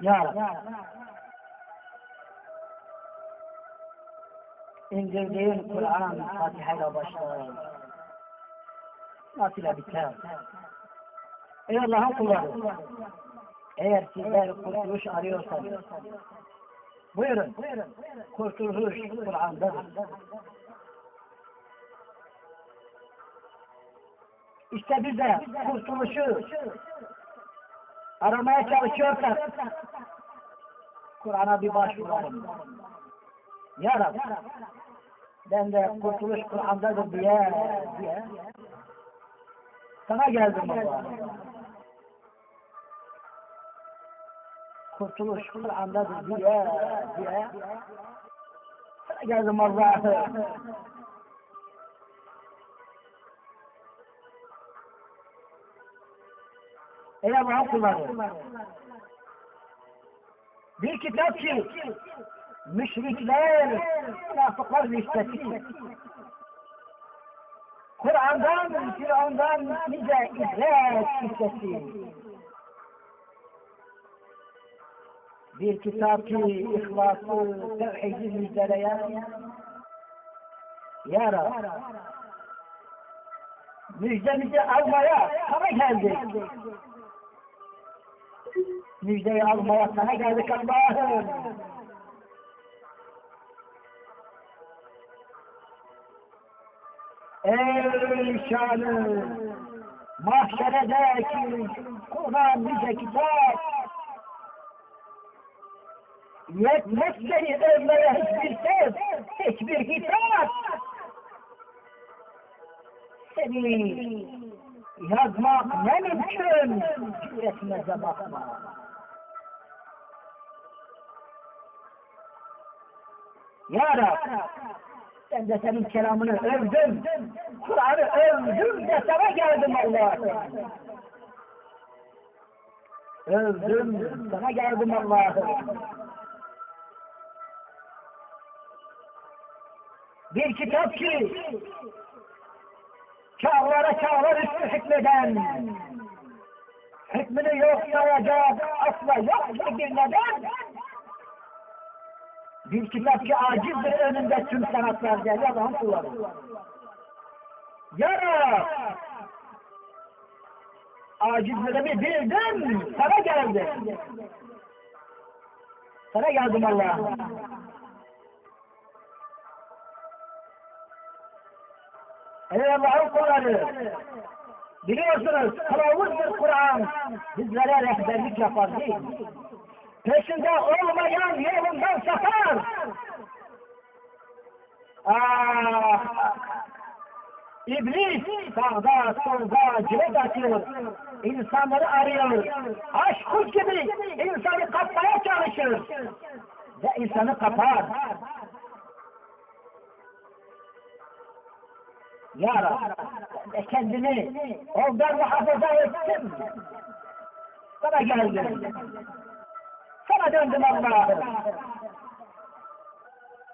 Ya Rabbi. İndirdiğin Kur'an Fatiha ile başlar. İle biter? Ey Allah'ın kulları. Eğer sizler kurtuluş arıyorsanız buyurun. Kurtuluş Kur'an'dadır. İşte biz de kurtuluşu aramaya çalışıyorsak Kur'an'a bir başvuralım. Ya Rabbi ben de kurtuluş Kur'an'dadır diye diye sana geldim Allah. Kurtuluş Kur'an'dadır diye diye sana geldim Allah'ım. Ey Allah'ın kulları. Bir kitap ki müşrikler, münafıklar listesi. Kur'an'dan, Firavun'dan nice ibret listesi. Bir kitap ki ihlası, tevhidi müjdeleyen Ya Rab, müjdemizi almaya sana geldik. Müjdeyi almaya sana geldik Allah'ım. Ey şanı mahşeredeki Kur'an nice kitap yetmez seni övmeye hiçbir söz, hiçbir hitap seni yazmak ne mümkün cüretine bakma. Ya Rab, ben de senin kelamını övdüm, Kur'an'ı övdüm de sana geldim Allah'ım. Övdüm, sana geldim Allah'ım. Bir kitap ki, çağlara çağlar üstü hükmeden, hükmünü yok sayacak, asla yok bir neden, bir kitap ki acizdir önünde tüm sanatlar ya Allah'ın kulları. Ya Rab, acizlerimi bildim, sana geldim. Sana geldim Allah'ım. Ey Allah'ın kulları, biliyorsunuz kılavuzdur Kur'an, bizlere rehberlik yapar değil mi? Peşinde olmayan yolundan sapar. Ah! İblis sağda solda cilet atıyor. İnsanları arıyor. Aşk kuş gibi insanı kapmaya çalışır. Ve insanı kapar. Ya Rabbi, kendini ondan muhafaza ettim. Sana geldim. Sana döndüm Allah'ım.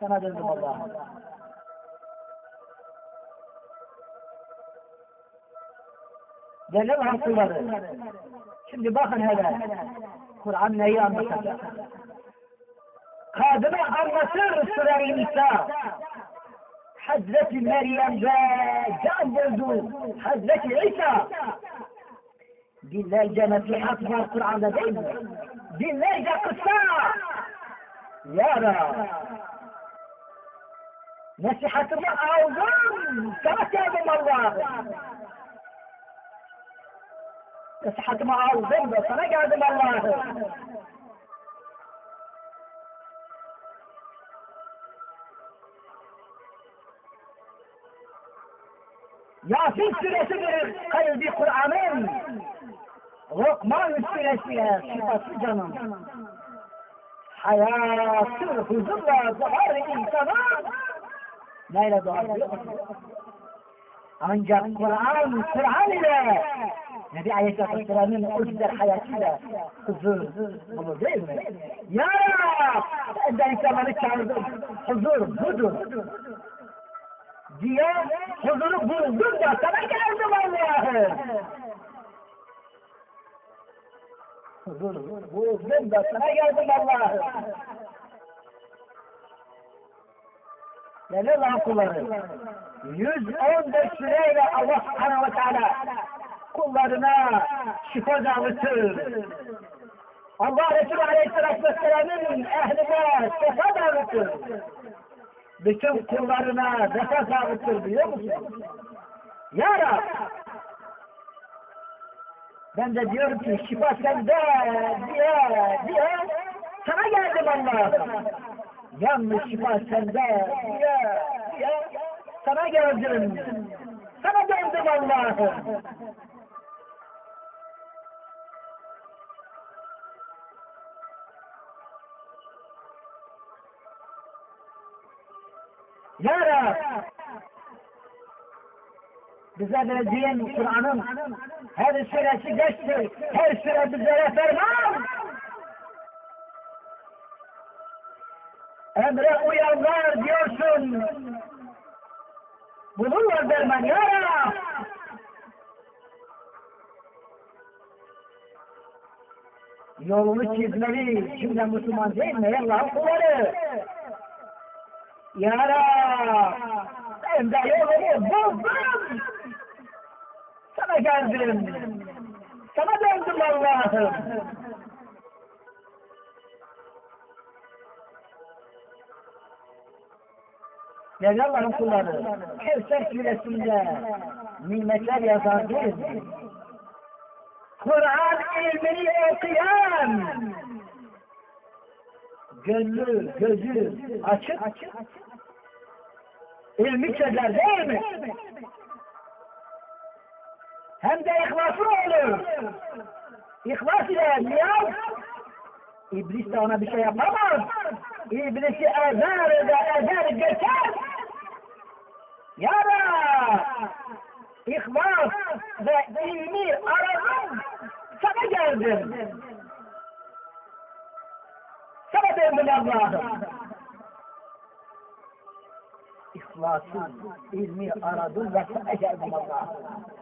Sana döndüm Allah'ım. Değerli haklıları. Şimdi bakın hele. Kur'an neyi anlatacak? Kadını anlatır Süre-i Nisa. Hazreti Meryem ve can buldu. Hazreti İsa. Binlerce nasihat var Kur'an'da değil mi? Binlerce kıssa. Ya Rab. Nasihatımı aldım. Sana geldim Allah'ım. Nasihatımı aldım da sana geldim Allah'ım. Yasin suresidir kalbi Kur'an'ın. Lokman suresiye şifası canım. Hayatı huzurla doğar insana. Neyle doğar biliyor? Ancak Kur'an, Kur'an ile Nebi Aleyhisselam'ın o güzel hayatıyla huzur bulur değil mi? Ya ben insanları çağırdım. Huzur budur. Diye huzuru buldum da sana geldim Allah'ım. Dur, buldum da sana geldim Allah'ım. Değerli Allah'ın kulları, 114 süreyle Allah subhanahu ve teala kullarına şifa dağıtır. Allah Resulü Aleyhisselatü Vesselam'ın ehline sefa dağıtır. Bütün kullarına sefa dağıtır biliyor musun? Ya Rab, ben de diyorum ki şifa sende diye diye sana geldim Allah'ım. Yalnız şifa sende diye diye sana geldim. Sana geldim Allah'ım. Ya Rab, bize verdiğin Kur'an'ın her suresi geçti, her sure bize ferman. Emre uyanlar diyorsun. Bulurlar derman ya Rab. Yolunu çizmeli cümle Müslüman değil mi? Allah'ın kulları. Ya Rab, ben de yolumu buldum. Geldim. Sana döndüm Allah'ım. Değerli Allah'ın kulları, Kevser suresinde nimetler yazar değil mi? Kur'an ilmini okuyan, gönlü, gözü açık, ilmi çözer değil mi? Hem de ihlaslı olur. İhlas ile niyaz, İblis de ona bir şey yapamaz. İblisi ezer de ezer geçer. Ya da ihlas ve ilmi aradım, sana geldim. Sana döndüm Allah'ım. İhlası, ilmi aradım ve sana geldim Allah'ım.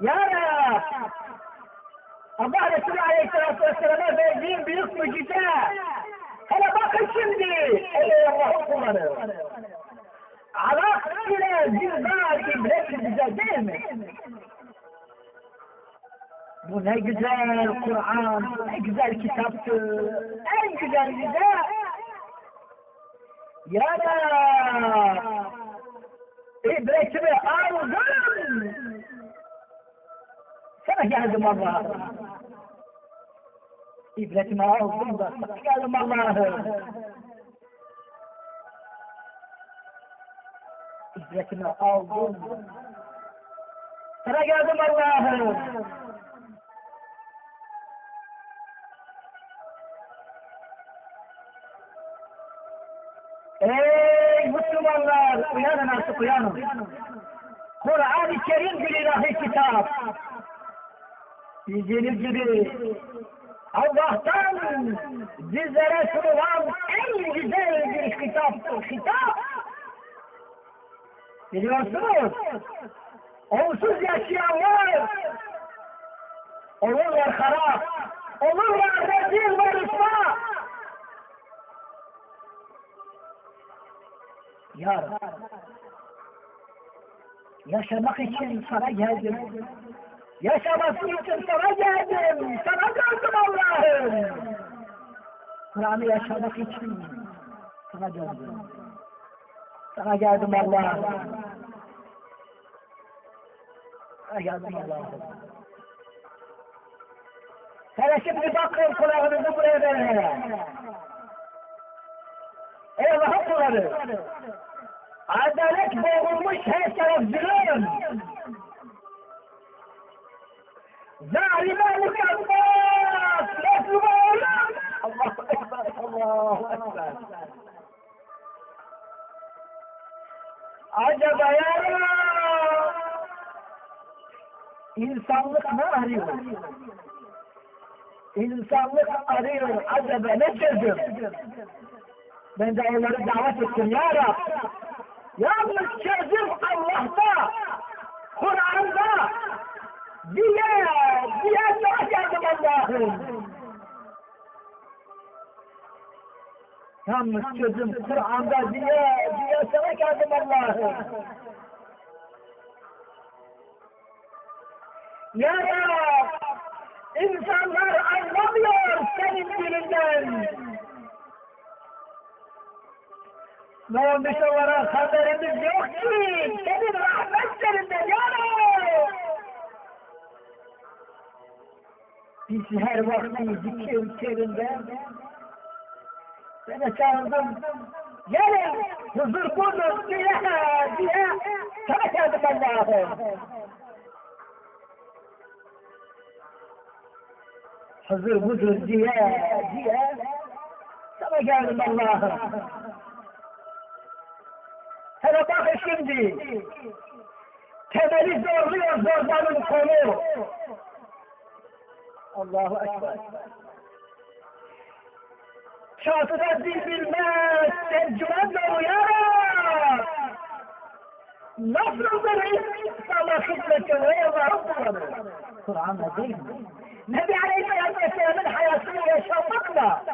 Ya Rab! Allah Resulü Aleyhisselatü Vesselam'a verdiğin büyük mucize. Hele bakın şimdi. Ey Allah'ın kulları. Alak ile zildar ibret bize değil mi? Bu ne güzel Kur'an, ne güzel kitaptır. En güzel bize. Ya Rab! İbretimi aldım. Sana geldim Allah'ım. İbretimi aldım da sana geldim Allah'ım. İbretimi aldım. Sana geldim Allah'ım. Ey Müslümanlar uyanın artık uyanın. Kur'an-ı Kerim bir ilahi kitap. Bildiğiniz gibi Allah'tan bizlere sunulan en güzel bir kitaptır. Kitap. Biliyorsunuz, onsuz yaşayanlar olurlar harap, olurlar rezil ve rüsva. Ya Rabbi, yaşamak için sana geldim. Yaşaması için sana geldim. Sana döndüm Allah'ım. Kur'an'ı yaşamak için sana döndüm. Sana geldim Allah'ım. Sana geldim Allah'ım. Hele şimdi bakın kulağınızı buraya verin. Ey Allah'ın kulları. Adalet boğulmuş her taraf zulüm. Zalime mukammat! Meslum oğlum! Allahu Ekber, Allahu Ekber. Acaba ya Rab, insanlık ne arıyor? İnsanlık arıyor, acaba ne çözüm? Ben de onları davet ettim ya Rab. Yalnız çözüm Allah'ta. Kur'an'da diye, diye çok geldim Allah'ım. Yalnız çözüm Kur'an'da diye, diye sana geldim Allah'ım. Ya Rab, insanlar anlamıyor senin dilinden. Ne olmuş olarak haberimiz yok ki, senin rahmetlerinden ya Rab. Biz her vakti zikir içerisinde seni çağırdım. Gelin huzur bulduk diye, diye sana geldim Allah'ım. Huzur budur diye, diye sana geldim Allah'ım. Hele bakın şimdi, temeli zorluyor zorbanın konu. Allahu Ekber. Çatıda dil bilmez, tercüman da uyar. Nasıldır sana hizmeti ve Allah'ın kullanır. Kur'an'da değil mi? Nebi Aleyhisselam'ın hayatını yaşamakla.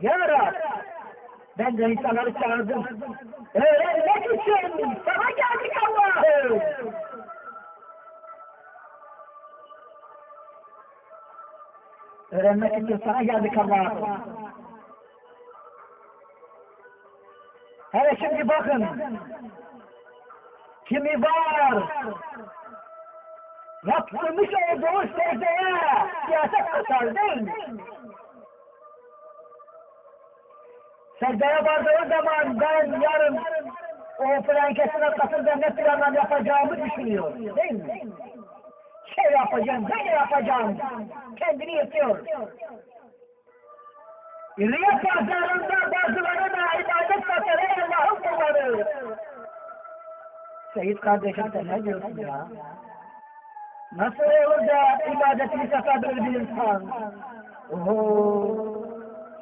Ya Rab, ben de insanları çağırdım. Öğrenmek için sana geldik Allah'ım. Öğrenmek için sana geldik Allah'ım. Hele şimdi bakın. Kimi var? Yaptırmış olduğu secdeye siyaset katar değil mi? Secdeye vardığı zaman ben yarın o flankesin arkasında ne planlar yapacağımı düşünüyor. Değil mi? Şey yapacağım, böyle yapacağım. Kendini yırtıyor. Riya pazarında bazıları da ibadet satır ey Allah'ın kulları. Seyit kardeşim sen ne diyorsun ya? Nasıl olur da ibadetini satabilir bir insan? Oho!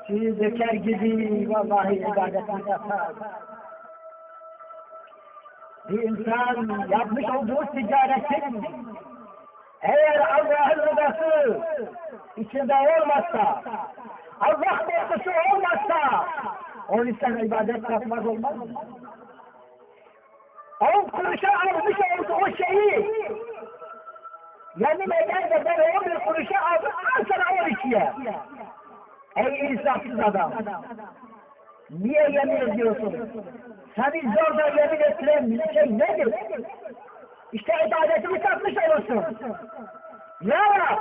Suyu döker gibi vallahi ibadetini satar. Bir insan yapmış olduğu ticaretin eğer Allah'ın rızası içinde olmazsa, Allah korkusu olmazsa, o insan ibadet yapmaz olmaz mı? On kuruşa almış olduğu şeyi, yemin eder de ben on bir kuruşa aldım, al sana on ikiye. Ey insafsız adam! Niye yemin ediyorsun? Seni zorla yemin ettiren şey nedir? İşte ibadetini satmış olursun. Ya Rab!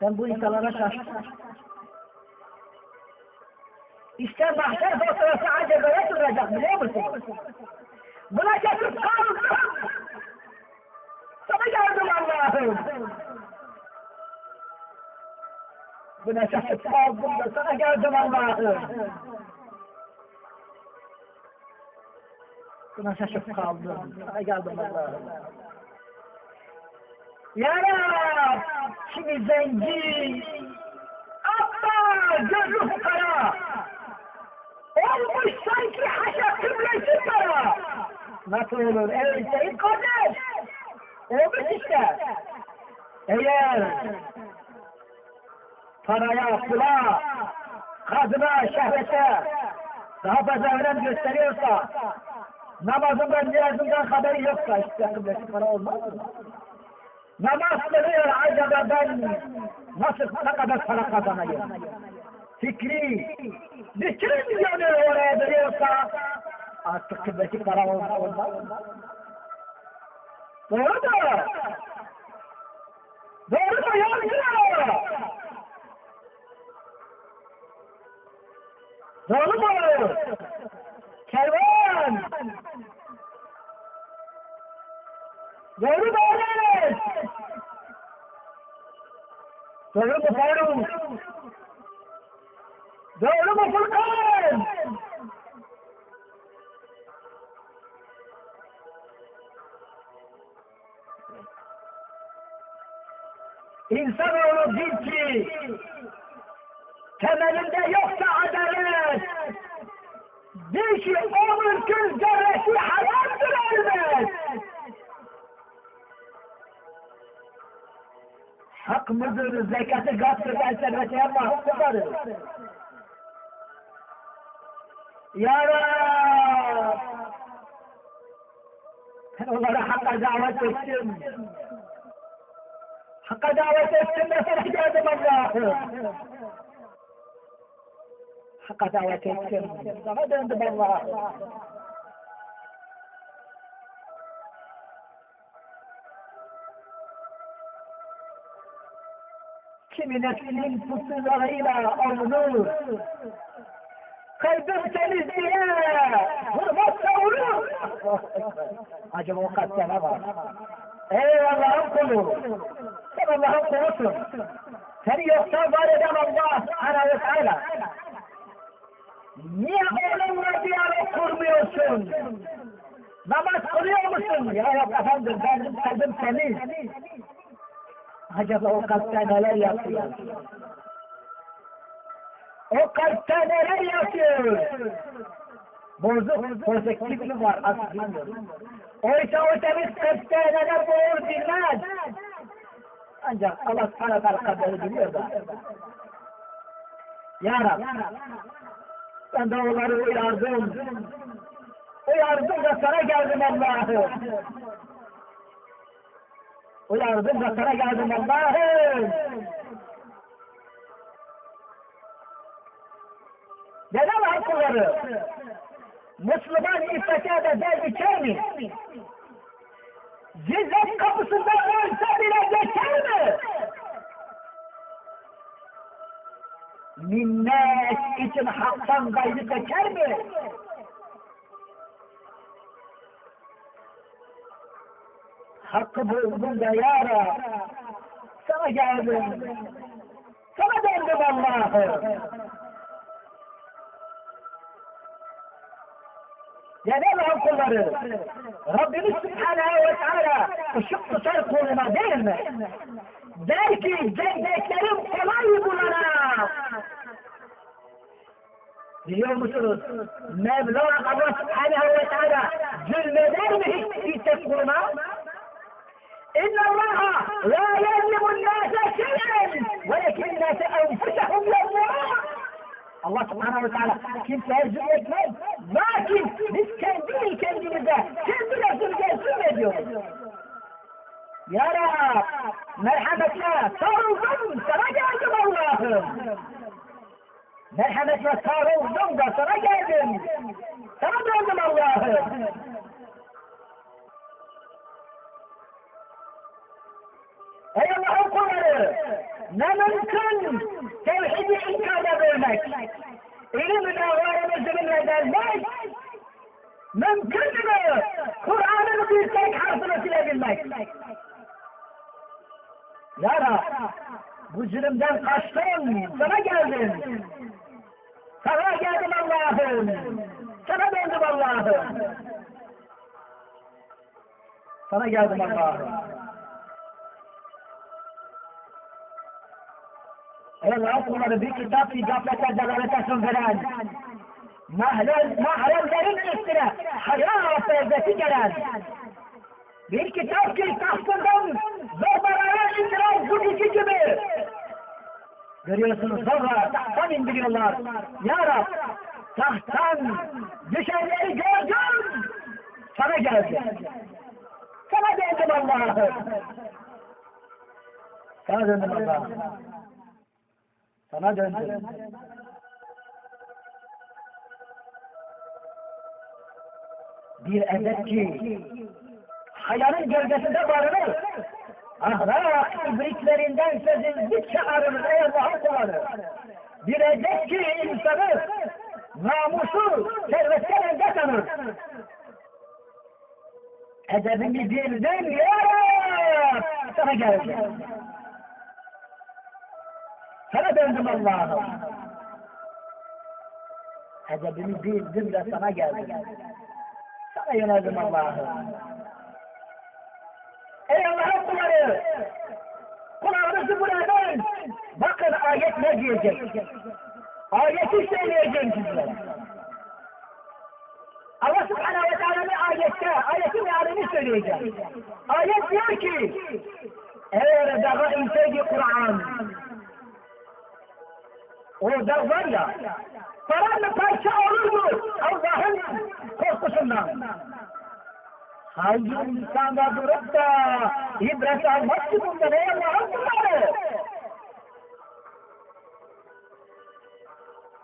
Sen bu insanlara şaştın. İşte mahşer fotoğrafı acaba duracak biliyor musun? Buna kesip kaldım. Sana yardım Allah'ım. Buna şaşıp kaldım sana geldim Allah'ım. Buna şaşıp kaldım. Sana geldim Allah'ım. Ya Rab, kimi zenci, ama gözü fukara, olmuş sanki haşa kıblesi para. Nasıl olur? Ey Seyit kardeş, olmuş işte. Eğer paraya, pula, kadına, şehvete daha fazla önem gösteriyorsa, namazından, niyazından haberi yoksa işte kıblesi para olmaz mı? Namaz kılıyor acaba ben nasıl ne kadar para kazanayım? Fikri, bütün yönü oraya veriyorsa artık kıbleti para olmaz, olmaz mı? Doğru mu? Doğru mu yolcu? Doğru mu? Doğru mu öğreniriz? Doğru mu Faruk? Doğru mu Furkan? İnsanoğlu bil ki temelinde yoksa adalet, Bir şey o mülkün zerresi haramdır elbet. حق مزر زي قاتل قاتل سنوات يا الله هم مبارد يا رب. هل الله حق دعوة السم. حق دعوة السم في الحجاز من الله. حق دعوة السم. حق دعوة السم Kimi nefsinin pusularıyla avunur. Kalbim temizliğe hırmat savurur. Acaba o kalpte ne var? Ey Allah'ın kulu! Sen Allah'ın kulusun. Seni yoktan var eden Allah Subhanahu ve Teala. Niye onunla diyalog kurmuyorsun? Namaz kılıyor musun? Ya Rabbi efendim benim kalbim temiz. Acaba o kalpte neler yapıyor? O kalpte neler yapıyor? Bozuk, pozitif mi var? Bilmiyorum. Oysa o temiz kalpte neler boğur bilmez. Ancak Allah sana kaderi biliyor da. Ya Rab, ben de onları uyardım. Uyardım da sana geldim Allah'ım. Uyardım da sana geldim Allah'ım. Neden hakları? Müslüman iffete de der içer mi? Zillet kapısından ölse bile geçer mi? Minnet için haktan gayrı geçer mi? Hakkı buldum da ya Rab, sana geldim. Sana döndüm Allah'ım. Cenab-ı Hak kulları, Rabbimiz Subhanahu ve Teala ışık tutar kuluna değil mi? Der ki cennetlerim kolay bulana. Biliyor musunuz? Mevla Allah Subhanahu ve Teala zulmeder mi hiç kimse kuluna? إن الله لا يظلم الناس شيئا ولكن الناس أنفسهم يظلمون Allah subhanahu ve teala kimseye zulmetmez. Lakin biz kendi kendimize, kendi nefsimize zulmediyoruz. Ya Rab, merhametle sarıldım, sana geldim Allah'ım. Merhametle sarıldım da sana geldim. Ne mümkün tevhidi inkar edebilmek, ilim dağlarını zulüm edermek, mümkün mü Kur'an'ın bir tek harfini silebilmek? Ya Rab, bu zulümden kaçtım, sana geldim. Sana geldim Allah'ım. Sana döndüm Allah'ım. Sana geldim Allah'ım. Ey Allah kulları bir kitap icabete delalete veren, mahrem, mahremlerin üstüne hayat perdesi gelen, bir kitap ki tahtından zorbalara indiren bu iki gibi. Görüyorsunuz zorla tahttan indiriyorlar. Ya Rab, tahttan düşenleri gördüm. Sana geldi. Sana döndüm Allah'ım. Sana döndüm Allah'ım. Sana döndüm. Bir edep ki hayalin gölgesinde barınır. Ahlak ibriklerinden sezildikçe arınır ey Allah'ın kulları. Bir edep ki insanı namusu servetten önde tanır. Edebimi bildim ya Rab, sana geldim. Sana döndüm Allah'ım. Edebimi bildim de sana geldim. Sana yöneldim Allah'ım. Ey Allah'ın kulları! Kulağınızı buradan bakın ayet ne diyecek. Ayeti söyleyeceğim size. Allah subhanehu ve teala'nın ayette, ayetin mealini söyleyeceğim. Ayet diyor ki, o da var ya, paramparça olurdu Allah'ın korkusundan. Hangi insanda durup da ibret almak ki bundan ey Allah'ın kulları?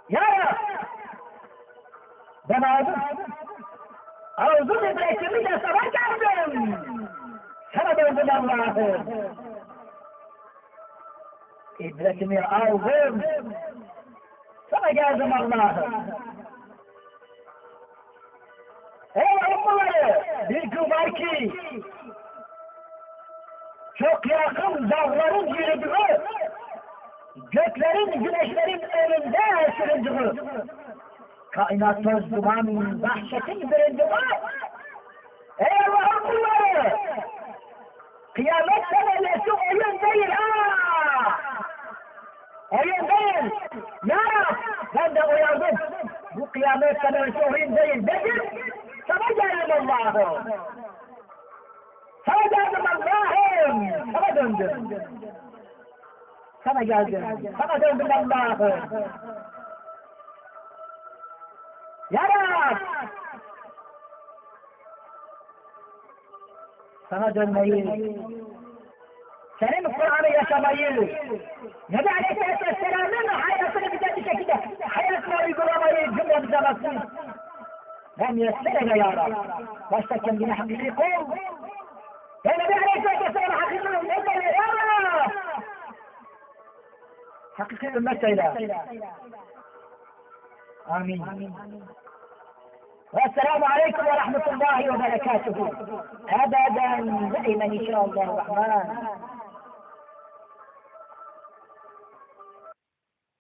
Ya Rab, ben aldım. Aldım ibretimi de sana geldim. Sana döndüm Allah'ım. İbretimi aldım. Sana geldim Allah'ım. Ey Allah'ım, bir gün var ki çok yakın dağların yürüdüğü, göklerin, güneşlerin önünde süründüğü, kainat toz duman, dehşetin büründüğü, ey Allah'ın kulları, kıyamet senelesi oyun değil ha! Oyun değil! Ya Rab, ben de uyandım. Bu kıyamet senelesi oyun değil dedim. Sana geldim Allah'ım. Sana geldim Allah'ım. Sana döndüm. Sana geldim. Sana döndüm Allah'ım. Ya Rab! Sana dönmeyi, كلام القرآن يتبين نبي عليه الصلاة والسلام لما حياة سنة بتاتي كده حياة ما يقول ما الجملة بزمسين لم يا رب واستكن بنا حقيقكم يا نبي عليه الصلاة والسلام حقيقة الأمة يا آمين والسلام عليكم ورحمة الله وبركاته أبدا دائما إن شاء الله الرحمن